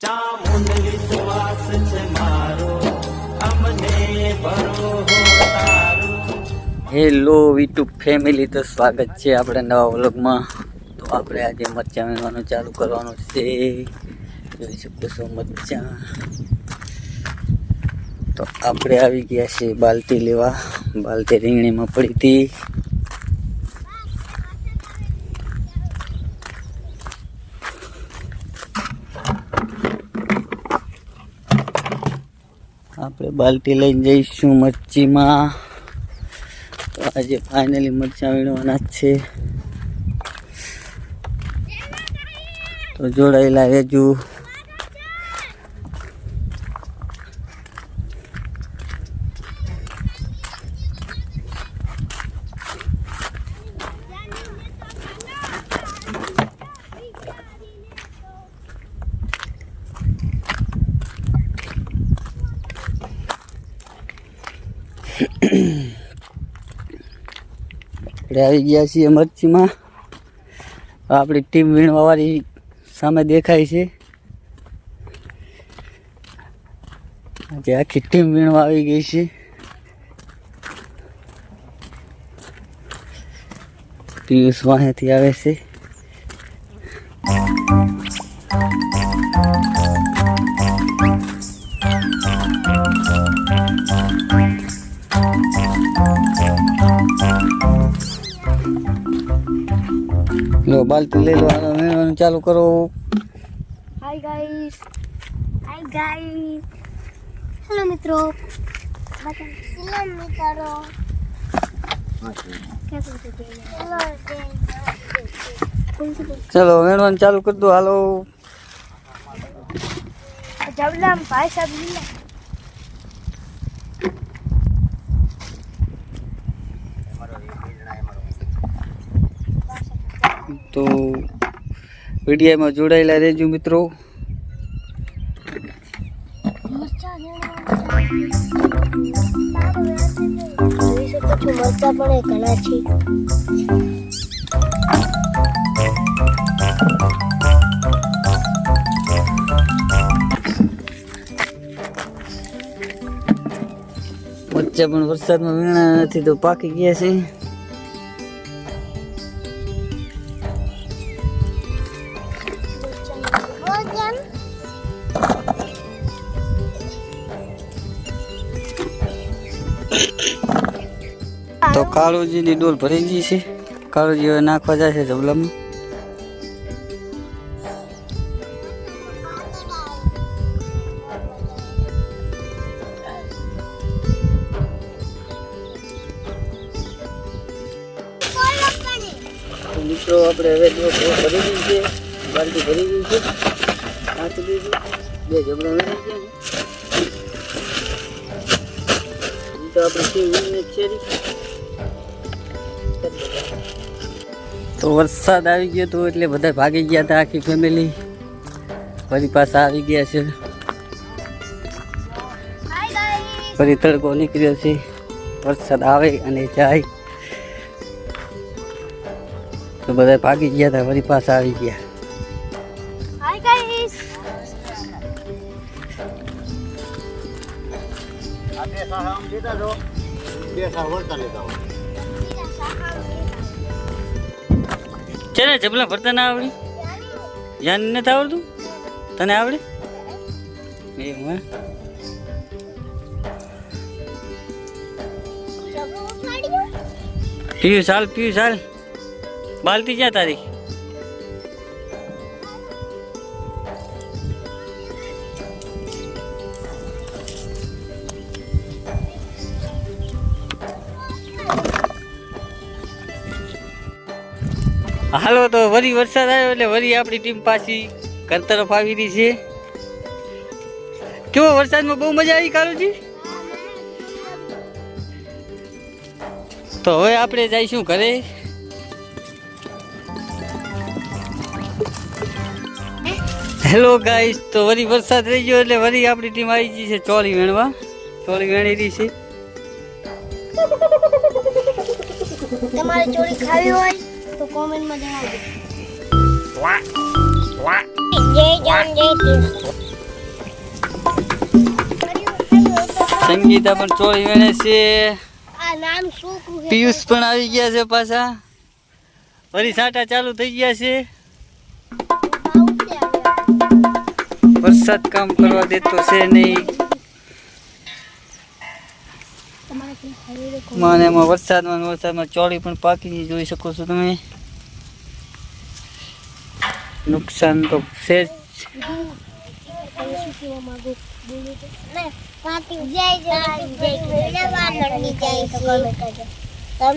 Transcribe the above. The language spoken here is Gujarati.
ચામુંડ વિશ્વાસ છે હેલો યુટ્યુબ ફેમિલી તો સ્વાગત છે આપણે નવા વ્લોગમાં. તો આપણે આજે મરચાં વીણવાનું ચાલુ કરવાનું છે. જોઈ શકો છો મરચાં. તો આપણે આવી ગયા છીએ બાલટી લેવા. બાલટી રીંગણીમાં પડી હતી. આપણે બાલટી લઈને જઈશું મરચીમાં. તો આજે ફાઇનલી મરચાં વીણવાના જ છે. તો જોડાયેલા રહેજો. આપણે આવી ગયા છીએ મરચીમાં. આપણી ટીમ વીણવાવાળી સામે દેખાય છે. આજે આખી ટીમ વીણવા આવી ગઈ છે. પિયુષ વાહેથી આવે છે. લો બાલટી લઈ લો આને ચાલુ કરો. Hi guys hi guys hello મિત્રો. હેલો મિત્રો. ચલો મેળવાનું ચાલુ કરી દો હાલો. જવલામ ભાઈ સાહેબ તો વિડીયામાં જોડાયેલા રહેજો મિત્રો. મરચા વચ્ચે પણ વરસાદમાં વીણા નથી તો પાકી ગયા છે. તો કાળુજીની ડોલ ભરી ગઈ છે. કાળુજી હવે નાખવા જાય છે જબલામાં મિત્રો, આપણે હવે ભરી ગઈ છે. બાલટી ભરી ગઈ છે. નાખી દઈશું બે જબડા ગયા છે. તો આપણે વીણીને જ તો વરસાદ આવી ગયો તો એટલે બધા ભાગી ગયા હતા આખી ફેમિલી ફરી પાછા આવી ગયા છે. ફરી તડકો નીકળ્યો છે. વરસાદ આવે અને જાય. તો બધા ભાગી ગયા હતા ફરી પાછા આવી ગયા. હાય ગાઈસ છે ને જબલા ભરતા ના આવડી? યાન નથી આવડતું? તને આવડે? એવું પીયું ચાલ પીયું ચાલ. બાલતી જા તારી? હાલો તો વરી વરસાદ આવ્યો એટલે વરી આપણી ટીમ પાછી ઘર તરફ આવી રહી છે. કેવો વરસાદમાં બહુ મજા આવી કાલુજી? તો હવે આપણે જઈશું ઘરે. હેલો ગાઈસ, તો વરી વરસાદ રહી ગયો એટલે વરી આપણી ટીમ આવી ગઈ છે ચોળી વેણવા. ચોળી વેણી રહી છે. તમારે ચોળી ખાવી હોય? સંગીતા પણ ચોરી વેણે છે. પિયુષ પણ આવી ગયા છે પાછા. ફરી સાટા ચાલુ થઈ ગયા છે. વરસાદ કામ કરવા દેતો છે નહીં. માને એમાં વરસાદમાં વરસાદમાં ચોળી પણ પાકી જોઈ શકો છો તમે. નુકસાન તો છે જ. જય જય જય